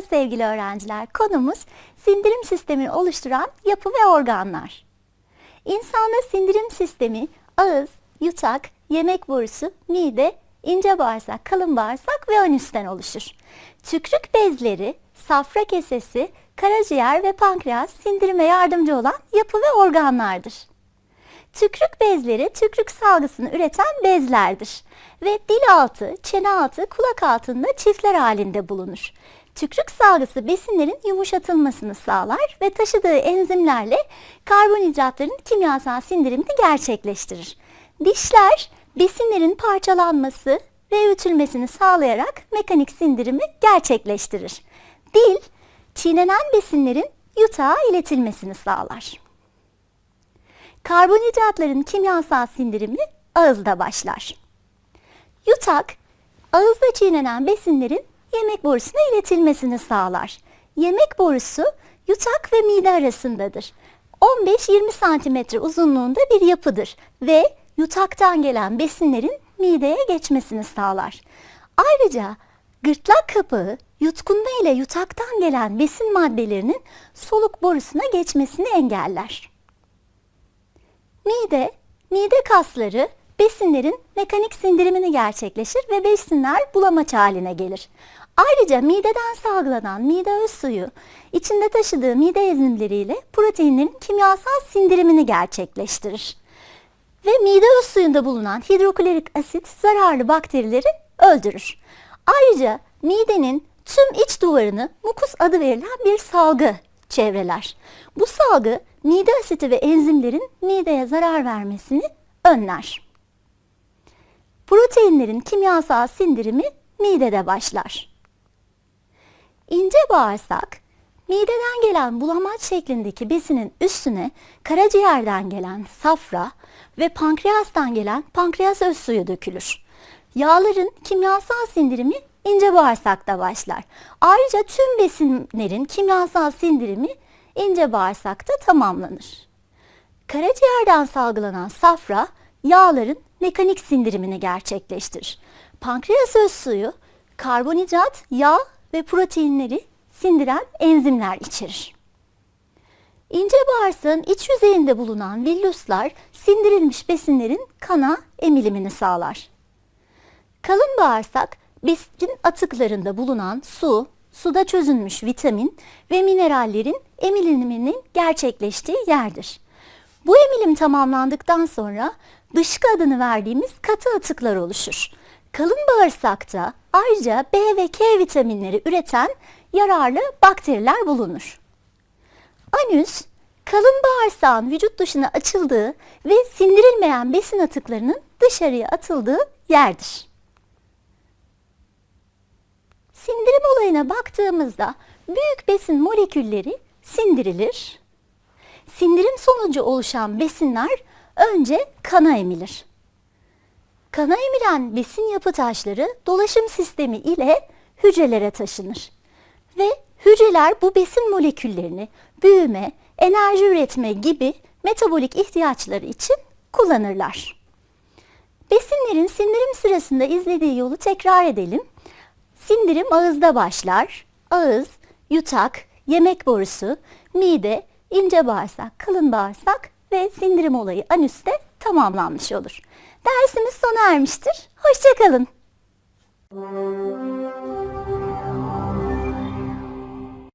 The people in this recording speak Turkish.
sevgili öğrenciler. Konumuz sindirim sistemini oluşturan yapı ve organlar. İnsanda sindirim sistemi ağız, yutak, yemek borusu, mide, ince bağırsak, kalın bağırsak ve anüsten oluşur. Tükrük bezleri, safra kesesi, karaciğer ve pankreas sindirime yardımcı olan yapı ve organlardır. Tükrük bezleri tükrük salgısını üreten bezlerdir ve dil altı, çene altı, kulak altında çiftler halinde bulunur. Tükrük salgısı besinlerin yumuşatılmasını sağlar ve taşıdığı enzimlerle karbonhidratların kimyasal sindirimini gerçekleştirir. Dişler besinlerin parçalanması ve öğütülmesini sağlayarak mekanik sindirimi gerçekleştirir. Dil, çiğnenen besinlerin yutağa iletilmesini sağlar. Karbonhidratların kimyasal sindirimi ağızda başlar. Yutak, ağızda çiğnenen besinlerin yemek borusuna iletilmesini sağlar. Yemek borusu yutak ve mide arasındadır. 15-20 santimetre uzunluğunda bir yapıdır ve yutaktan gelen besinlerin mideye geçmesini sağlar. Ayrıca gırtlak kapağı yutkunma ile yutaktan gelen besin maddelerinin soluk borusuna geçmesini engeller. Mide, mide kasları besinlerin mekanik sindirimini gerçekleşir ve besinler bulamaç haline gelir. Ayrıca mideden salgılanan mide öz suyu içinde taşıdığı mide enzimleriyle proteinlerin kimyasal sindirimini gerçekleştirir. Ve mide öz suyunda bulunan hidroklorik asit zararlı bakterileri öldürür. Ayrıca midenin tüm iç duvarını mukus adı verilen bir salgı çevreler. Bu salgı mide asiti ve enzimlerin mideye zarar vermesini önler. Proteinlerin kimyasal sindirimi midede başlar. İnce bağırsak, mideden gelen bulamaç şeklindeki besinin üstüne karaciğerden gelen safra ve pankreastan gelen pankreas öz suyu dökülür. Yağların kimyasal sindirimi ince bağırsakta başlar. Ayrıca tüm besinlerin kimyasal sindirimi ince bağırsakta tamamlanır. Karaciğerden salgılanan safra yağların mekanik sindirimini gerçekleştirir. Pankreas öz suyu karbonhidrat, yağ ve proteinleri sindiren enzimler içerir. İnce bağırsağın iç yüzeyinde bulunan villuslar sindirilmiş besinlerin kana emilimini sağlar. Kalın bağırsak besin atıklarında bulunan su, suda çözünmüş vitamin ve minerallerin emiliminin gerçekleştiği yerdir. Bu emilim tamamlandıktan sonra dışkı adını verdiğimiz katı atıklar oluşur. Kalın bağırsakta ayrıca B ve K vitaminleri üreten yararlı bakteriler bulunur. Anüs, kalın bağırsağın vücut dışına açıldığı ve sindirilmeyen besin atıklarının dışarıya atıldığı yerdir. Sindirim olayına baktığımızda büyük besin molekülleri sindirilir. Sindirim sonucu oluşan besinler önce kana emilir. Kana emilen besin yapı taşları dolaşım sistemi ile hücrelere taşınır. Ve hücreler bu besin moleküllerini büyüme, enerji üretme gibi metabolik ihtiyaçları için kullanırlar. Besinlerin sindirim sırasında izlediği yolu tekrar edelim. Sindirim ağızda başlar. Ağız, yutak, yemek borusu, mide, ince bağırsak, kalın bağırsak ve sindirim olayı anüste tamamlanmış olur. Dersimiz sona ermiştir. Hoşçakalın.